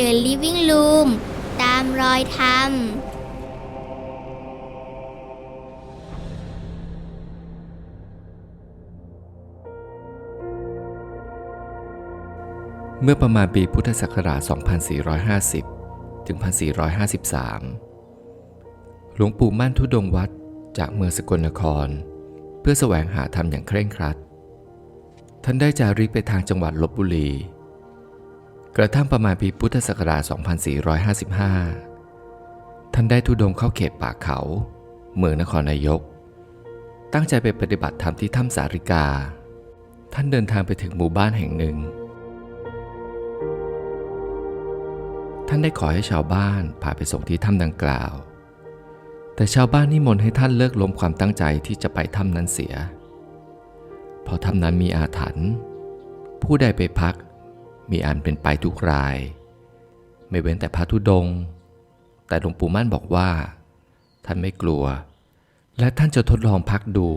The Living Room ตามรอยธรรม เมื่อประมาณปีพุทธศักราช 2450 ถึง1453 หลวงปู่มั่นทุดงวัดจากเมืองสกลนคร เพื่อแสวงหาธรรมอย่างเคร่งครัด ท่านได้จาริกไปทางจังหวัดลบบุรี กระทั่งประมาณปีพุทธศักราช 2455 ท่านได้ทุดงเข้าเขตป่าเขา เมืองนครนายก ตั้งใจไปปฏิบัติธรรมที่ถ้ำสาริกา ท่านเดินทางไปถึงหมู่บ้านแห่งหนึ่ง ท่านได้ขอให้ชาวบ้านพาไปส่งที่ถ้ำดังกล่าว แต่ชาวบ้านนิมนต์ให้ท่านเลิกล้มความตั้งใจที่จะไปถ้ำนั้นเสีย เพราะถ้ำนั้นมีอาถรรพ์ผู้ใดไปพัก มีอันเป็นไปทุกราย ไม่เว้นแต่พระธุดงค์แต่หลวงปู่มั่นบอกว่า ท่านไม่กลัว และท่านจะทดลองพักดู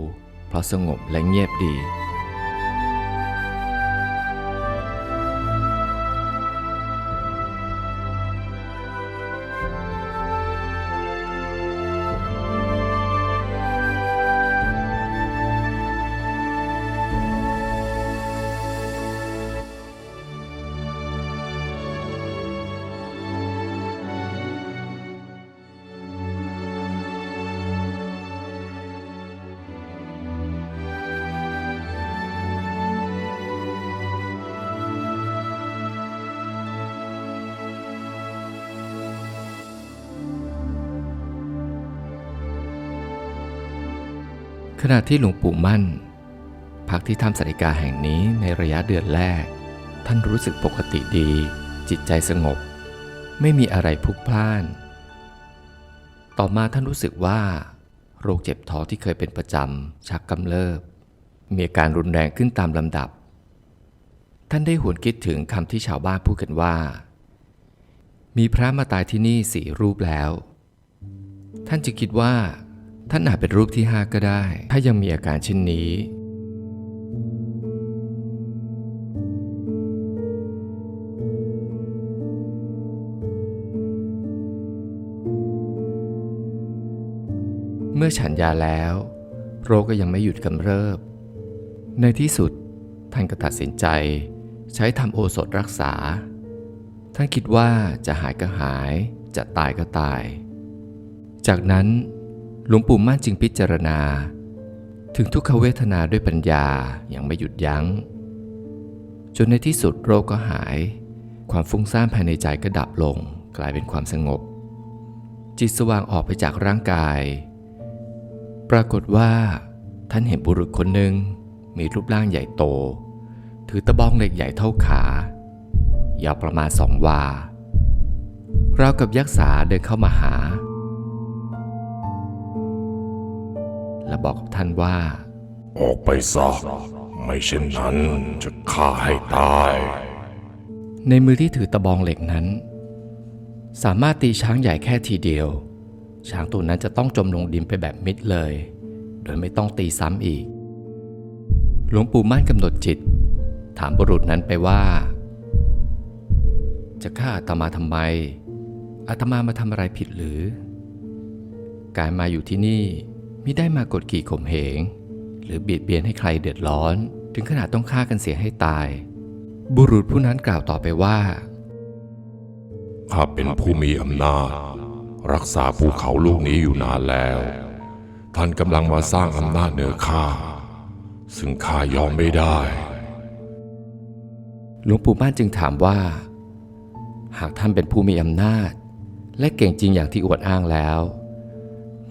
เพราะสงบและเงียบดี ขณะที่หลวงปู่มั่น พักที่ถ้ำสาริกาแห่งนี้ในระยะเดือนแรก ท่านรู้สึกปกติดี จิตใจสงบ ไม่มีอะไรพลุกพล่าน ต่อมาท่านรู้สึกว่า โรคเจ็บท้องที่เคยเป็นประจำชักกำเริบ มีอาการรุนแรงขึ้นตามลำดับ ท่านได้หวนคิดถึงคำที่ชาวบ้านพูดกันว่า มีพระมาตายที่นี่สี่รูปแล้ว ท่านจึงคิดว่า ท่านอาจเป็นรูปที่ห้าก็ได้ ถ้ายังมีอาการเช่นนี้ เมื่อฉันยาแล้ว โรคก็ยังไม่หยุดกำเริบ ในที่สุดท่านก็ตัดสินใจ ใช้ทำโอสถรักษา ท่านคิดว่าจะหายก็หาย จะตายก็ตาย จากนั้น หลวงปู่มั่นจึงพิจารณา ถึงทุกขเวทนาด้วยปัญญาอย่างไม่หยุดยัง้ง จนในที่สุดโรคก็หาย ความฟุ้งซ่านภายในใจก็ดับลงกลายเป็นความสงบ จิตสว่างออกไปจากร่างกาย ปรากฏว่า ท่านเห็นบุรุษคนหนึ่งมีรูปร่างใหญ่โต ถือตะบองเหล็กใหญ่เท่าขายาวประมาณสองวาราวกับยักษ์สาเดินเข้ามาหา และบอกกับท่านว่า ออกไปซะไม่เช่นนั้นจะฆ่าให้ตาย ในมือที่ถือตะบองเหล็กนั้น สามารถตีช้างใหญ่แค่ทีเดียว ช้างตัวนั้นจะต้องจมลงดินไปแบบมิดเลย โดยไม่ต้องตีซ้ำอีก หลวงปู่มั่นกำหนดจิต ถามบุรุษนั้นไปว่า จะฆ่าอาตมาทำไมอาตมามาทำอะไรผิดหรือ การมาอยู่ที่นี่ มิได้มากดขี่ข่มเหง หรือเบียดเบียนให้ใครเดือดร้อน ถึงขนาดต้องฆ่ากันเสียให้ตาย บุรุษผู้นั้นกล่าวต่อไปว่าข้าเป็นผู้มีอำนาจ รักษาภูเขาลูกนี้อยู่นานแล้ว ท่านกำลังมาสร้างอำนาจเหนือข้าซึ่งข้ายอมไม่ได้ หลวงปู่ม่านจึงถามว่า หากท่านเป็นผู้มีอำนาจ และเก่งจริงอย่างที่อวดอ้างแล้ว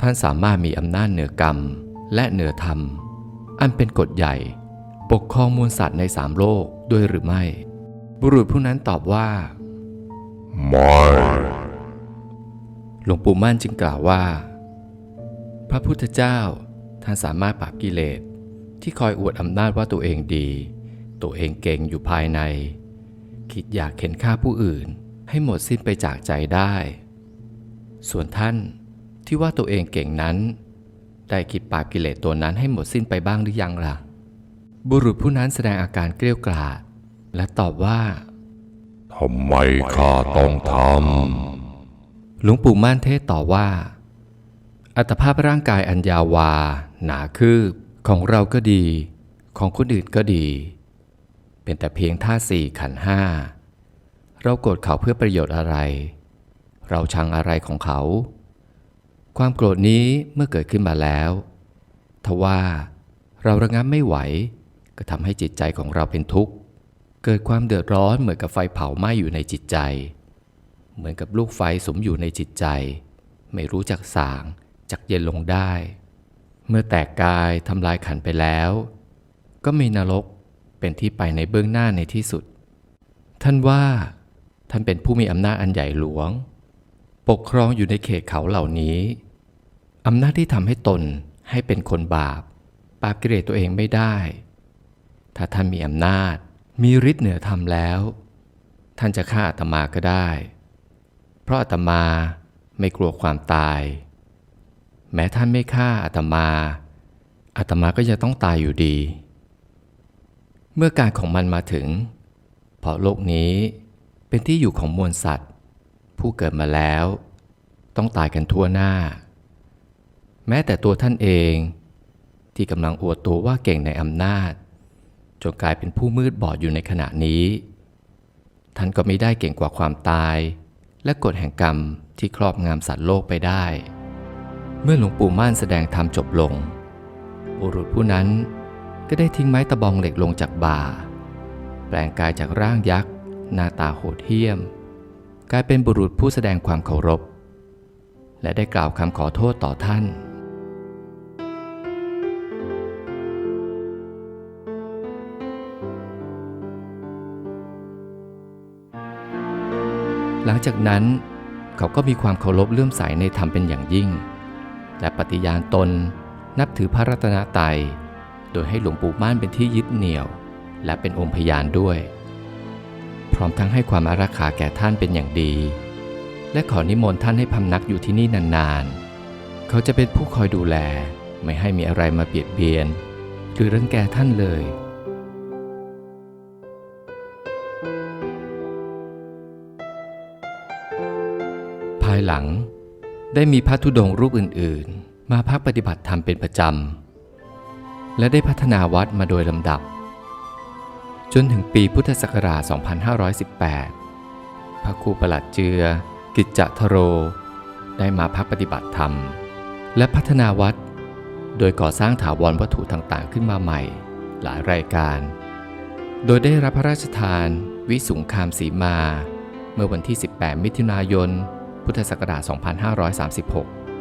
ท่านสามารถมีอำนาจเหนือกรรมและเหนือธรรม อันเป็นกฎใหญ่ ปกครองมวลสัตว์ในสามโลกด้วยหรือไม่ บุรุษผู้นั้นตอบว่า ไม่หลวงปู่มั่นจึงกล่าวว่า พระพุทธเจ้าท่านสามารถปราบกิเลสที่คอยอวดอำนาจว่าตัวเองดี ตัวเองเก่งอยู่ภายใน คิดอยากเข็นฆ่าผู้อื่นให้หมดสิ้นไปจากใจได้ ส่วนท่าน ที่ว่าตัวเองเก่งนั้น ได้คิดปราบกิเลสตัวนั้นให้หมดสิ้นไปบ้างหรือยังล่ะ บุรุษผู้นั้นแสดงอาการเกลี้ยวกล่อมและตอบว่าททำไมข้าต้องทหลวงปู่ม่านเทศต่อว่า อัตภาพร่างกายอันยาววา หนาคืบของเราก็ดี ของคนอื่นก็ดี เป็นแต่เพียงท่าตุสี่ขันธ์ห้าเราโกรธเขาเพื่อประโยชน์อะไร เราชังอะไรของเขา ความโกรธนี้เมื่อเกิดขึ้นมาแล้วทว่าเราระงับไม่ไหว ก็ทำให้จิตใจของเราเป็นทุกข์ เกิดความเดือดร้อนเหมือนกับไฟเผาไหม้อยู่ในจิตใจ เหมือนกับลูกไฟสมอยู่ในจิตใจ ไม่รู้จักสางจักเย็นลงได้ เมื่อแตกกายทำลายขันไปแล้ว ก็มีนรกเป็นที่ไปในเบื้องหน้าในที่สุด ท่านว่า ท่านเป็นผู้มีอำนาจอันใหญ่หลวง ปกครองอยู่ในเขตเขาเหล่านี้ อำนาจที่ทำให้ตนให้เป็นคนบาป ปราบกิเลสตัวเองไม่ได้ ถ้าท่านมีอำนาจ มีฤทธิ์เหนือธรรมแล้ว ท่านจะฆ่าอาตมาก็ได้ เพราะอาตมาไม่กลัวความตาย แม้ท่านไม่ฆ่าอาตมาอาตมาก็ยังต้องตายอยู่ดี เมื่อการของมันมาถึง เพราะโลกนี้เป็นที่อยู่ของมวลสัตว์ ผู้เกิดมาแล้ว ต้องตายกันทั่วหน้า แม้แต่ตัวท่านเอง ที่กำลังอวดตัวว่าเก่งในอำนาจจนกลายเป็นผู้มืดบอดอยู่ในขณะนี้ ท่านก็ไม่ได้เก่งกว่าความตาย และกฎแห่งกรรมที่ครอบงำสัตว์โลกไปได้ เมื่อหลวงปู่ม่านแสดงธรรมจบลง บุรุษผู้นั้นก็ได้ทิ้งไม้ตะบองเหล็กลงจากบ่า แปลงกายจากร่างยักษ์ หน้าตาโหดเหี้ยม กลายเป็นบุรุษผู้แสดงความเคารพ และได้กล่าวคำขอโทษต่อท่าน หลังจากนั้นเขาก็มีความเคารพเลื่อมใสในธรรมเป็นอย่างยิ่ง และปฏิญาณตนนับถือพระรัตนตรัย โดยให้หลวงปู่ม่านเป็นที่ยึดเหนี่ยว และเป็นองค์พยานด้วย พร้อมทั้งให้ความอารักขาแก่ท่านเป็นอย่างดี และขอนิมนต์ท่านให้พำนักอยู่ที่นี่นานๆ เขาจะเป็นผู้คอยดูแลไม่ให้มีอะไรมาเบียดเบียน หรือรังแกท่านเลย ภายหลัง ได้มีพระธุดงรูปอื่น ๆ มาพักปฏิบัติธรรมเป็นประจำ และได้พัฒนาวัดมาโดยลำดับ จนถึงปีพุทธศักราช 2518 พระครูประหลัดเจือ กิจจทโร ได้มาพักปฏิบัติธรรม และพัฒนาวัด โดยก่อสร้างถาวรวัตถุต่าง ๆ ขึ้นมาใหม่ หลายรายการ โดยได้รับพระราชทานวิสุงคามสีมาเมื่อวันที่ 18 มิถุนายน พุทธศักราช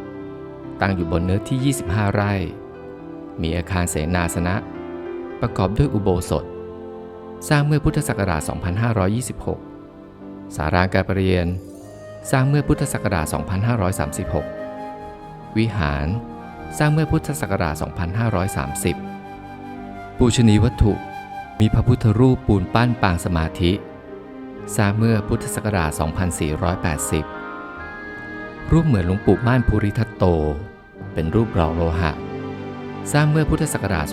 2536 ตั้งอยู่บนเนื้อที่ 25 ไร่ มีอาคารเสนาสนะ ประกอบด้วยอุโบสถ สร้างเมื่อพุทธศักราช 2526 สาราการประเรียน สร้างเมื่อพุทธศักราช 2536 วิหาร สร้างเมื่อพุทธศักราช 2530 ปูชนีวัตถุมีพระพุทธรูปปูนปั้นปางสมาธิ สร้างเมื่อพุทธศักราช 2480 รูปเหมือนหลวงปู่ม่านภูริทัตโต เป็นรูปหล่อโลหะ สร้างเมื่อพุทธศักราช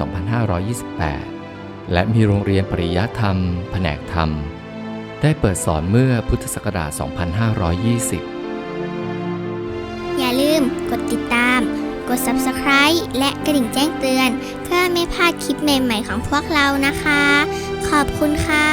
2528 และมีโรงเรียนปริยธรรม แผนกธรรม ได้เปิดสอนเมื่อพุทธศักราช 2520 อย่าลืมกดติดตาม กด subscribe และกระดิ่งแจ้งเตือน เพื่อไม่พลาดคลิปใหม่ ๆ ของพวกเรานะคะ ขอบคุณค่ะ